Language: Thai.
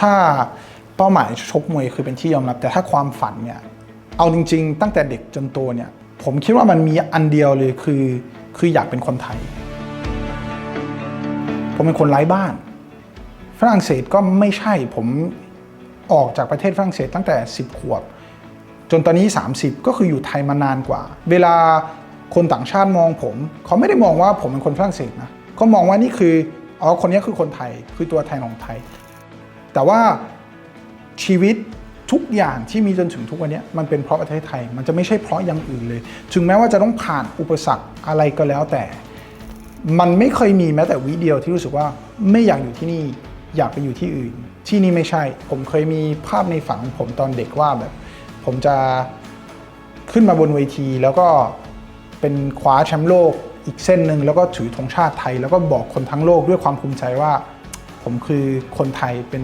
ถ้าเป้าหมายชกมวยคือเป็นที่ยอมรับ แต่ถ้าความฝันเนี่ยเอาจริง ๆ ตั้งแต่เด็กจนโตเนี่ยผมคิดว่ามันมีอันเดียวเลยคือคืออยากเป็นคนไทย ผมเป็นคนไร้บ้าน ฝรั่งเศสก็ไม่ใช่ผมออกจากประเทศฝรั่งเศสตั้งแต่ 10 ขวบ จนตอนนี้ 30 ก็คืออยู่ไทยมานานกว่า เวลาคนต่างชาติมองผม เขาไม่ได้มองว่าผมเป็นคนฝรั่งเศสนะเขามองว่านี่คืออ๋อคนนี้คือคนไทยคือตัวแทนของไทย แต่ว่าชีวิตทุกอย่างที่มีจนถึงทุกวันนี้มันเป็นเพราะประเทศไทย มันจะไม่ใช่เพราะอย่างอื่นเลย ถึงแม้ว่าจะต้องผ่านอุปสรรคอะไรก็แล้วแต่ มันไม่เคยมีแม้แต่วิเดียวที่รู้สึกว่าไม่อยากอยู่ที่นี่อยากไปอยู่ที่อื่น ที่นี่ไม่ใช่ ผมเคยมีภาพในฝันของผมตอนเด็กว่าแบบ ผมจะขึ้นมาบนเวทีแล้วก็เป็นคว้าแชมป์โลกอีกเส้นหนึ่งแล้วก็ถือธงชาติไทย แล้วก็บอกคนทั้งโลกด้วยความภูมิใจว่า ผมคือคนไทยเป็น